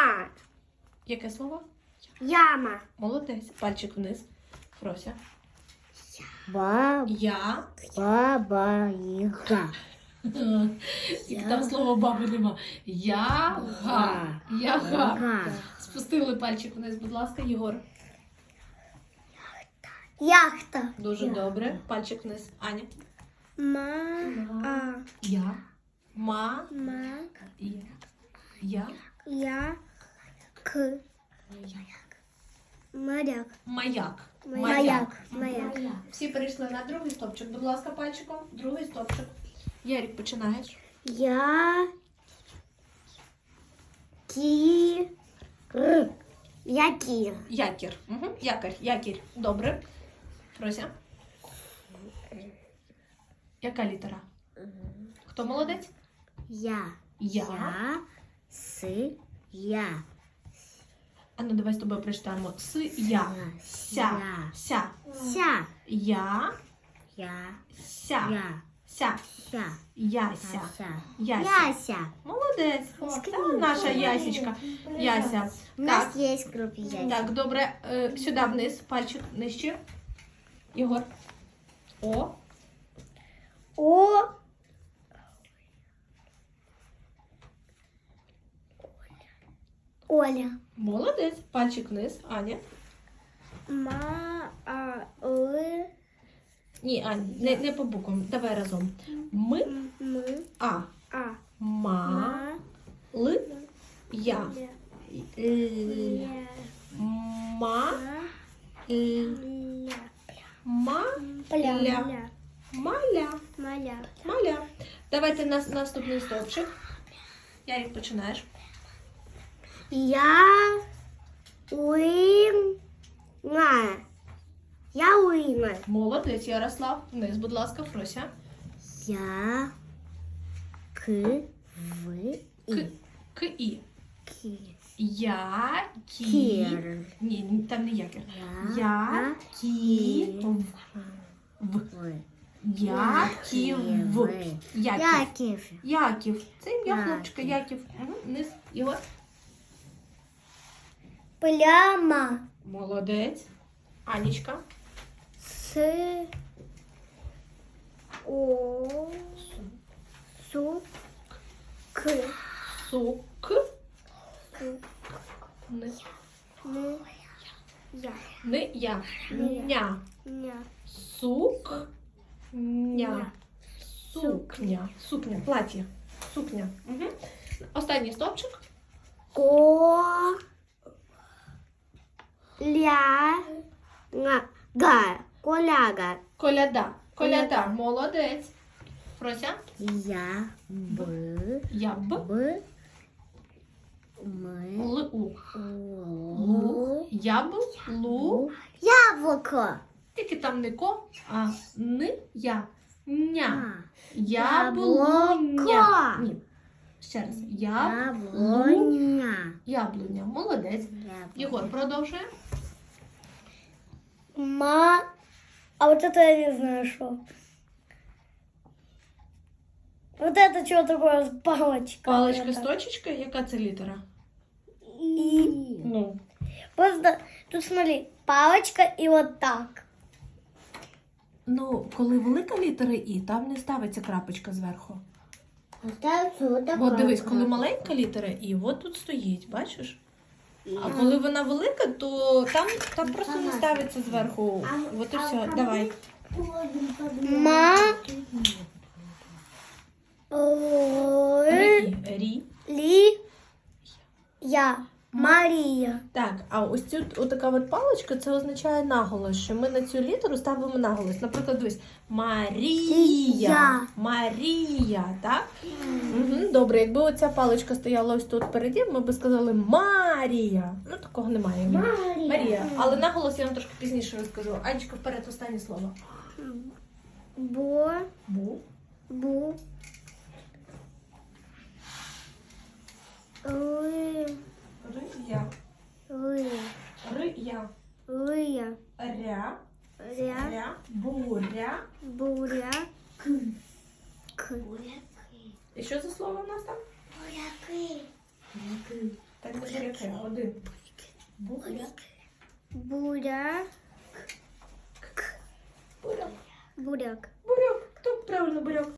Яма. Яке слово? Яма. Молодець. Пальчик вниз. Фрося. Баба, Я. баба, яга. Тільки там слова баби нема. Яга. Яга. Спустили пальчик вниз, будь ласка, Єгор. Яхта. Дуже добре. Пальчик вниз. Аня. Ма. А. Я. Ма. Ма. Я. Я. Я. К. Моряк. Маяк. Маяк. Маяк. Всі перейшли на другий стопчик. Будь ласка, пальчиком. Другий стопчик. Ярік, починаєш. Я. Р. Якір. Якір. Угу. Якір. Якір. Добре. Фрося. Яка літера? Хто молодець? Я. Я. Я. Си. Я. А ну давай з тобою прочитаємо. С, я. Ся. Ся. Ся. Я. Я. Ся. Я. Ся. Ся. Яся. Яся. Яся. Молодець. Та наша Ясічка. Яся. У Так. нас есть яся. Так, добре. Е, Сюди вниз, пальчик нижче. Єгор. О. О. Оля. Молодець. Пальчик вниз. Аня. Ма. А. Ли. Ні, Аня, не, не по буквам. Давай разом. Ми. Ми. А. А. Ма. Ма. Л. Я. Л. Ма. Л. Ма. Ля. Ля. Маля. Маля. Маля. Давайте нас, наступний стовпчик. Ярик, починаєш. Я уйна. Я уйна. Молодець, Ярослав. Вниз, будь ласка, Фрося. Я. К. В. К. И. К і. Ки. Я. Кі. Кір. Ні, там не якір. Я. Я. Кі. В. В. Я. Кі. Яків. Яків. Яків. Це ім'я хлопчика. Яків. Угу. Вниз. Ігор. Пляма. Молодець. Анічка. С. О. Су. К. Сук. К. Вниз. Н. Я. Не я. Ня. Ня. Сук. Ня. Сукня. Сукня. Плаття. Сукня. Угу. Останній стопчик. Ко. Ля. Га. Га. Коляга. Коляда. Коляда. Молодець. Фрося. Я. Б. Я б. Б. Ми. Л. У. Лу. Лу. Я б. Лу. Яблоко. Тільки там не ко, а ни я. Ня. Яблуня. Ні. Ще раз. Я. Яблуня. Молодець. Єгор, продовжує. Ма. А вот это я не знаю, что. Вот это что такое? Палочка. Паличка з точечкою. Яка це літера? И Ну. просто тут смотри, палочка и вот так. Ну, коли велика літера І, там не ставиться крапочка зверху. От От дивись, коли маленька літера І, от тут стоїть, бачиш? А коли вона велика, то там, там просто не ставиться зверху. От і все. Давай. Ма. Рі. Рі. Ли. Я. Мария. Так, а ось цю отака от паличка, це означає наголос, що ми на цю літеру ставимо наголос. Наприклад, дивись, Марія. Марія, так? Угу, добре, якби оця паличка стояла ось тут переді, ми б сказали Марія. Ну, такого немає. Мария. Марія. Але наголос я вам трошки пізніше розкажу. Анечка, вперед, останнє слово. Бо. Бу. Бу. буря, буря, буря, к. К. Буряки. І що за слово у нас там? Буряки. Буряки. Так не буряки. Буря. Буря. Буряк. Буряк. Буряк. Буряк. Кто правильно буряк?